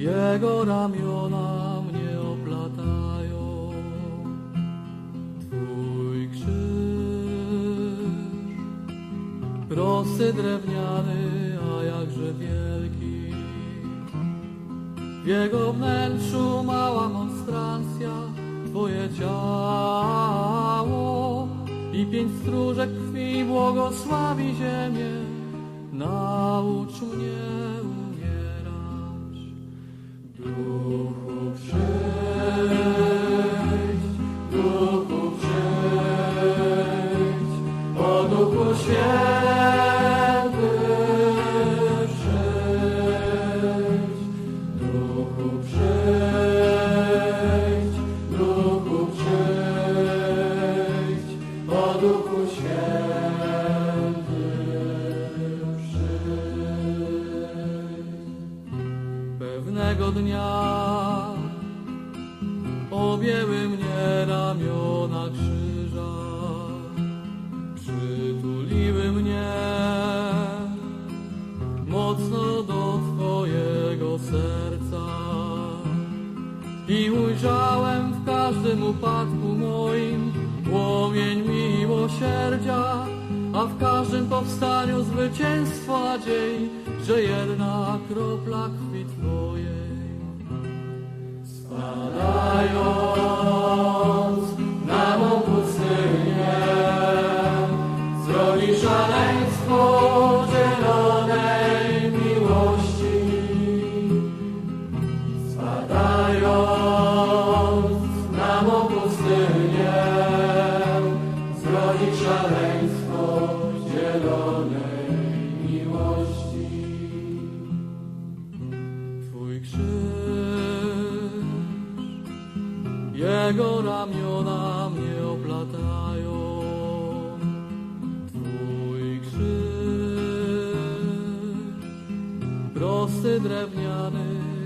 Jego ramiona mnie oplatają. Twój krzyż, prosty drewniany, a jakże wielki. W jego wnętrzu mała monstrancja, Twoje ciało i pięć stróżek krwi błogosławi ziemię. Naucz mnie Pewnego dnia objęły mnie ramiona i ujrzałem w każdym upadku moim płomień miłosierdzia, a w każdym powstaniu zwycięstwo nadziei, że jedna kropla krwi Twojej. Spadając na mą pustynię zrodzi szaleństwo Jego ramiona mnie oplatają. Twój krzyż, prosty drewniany.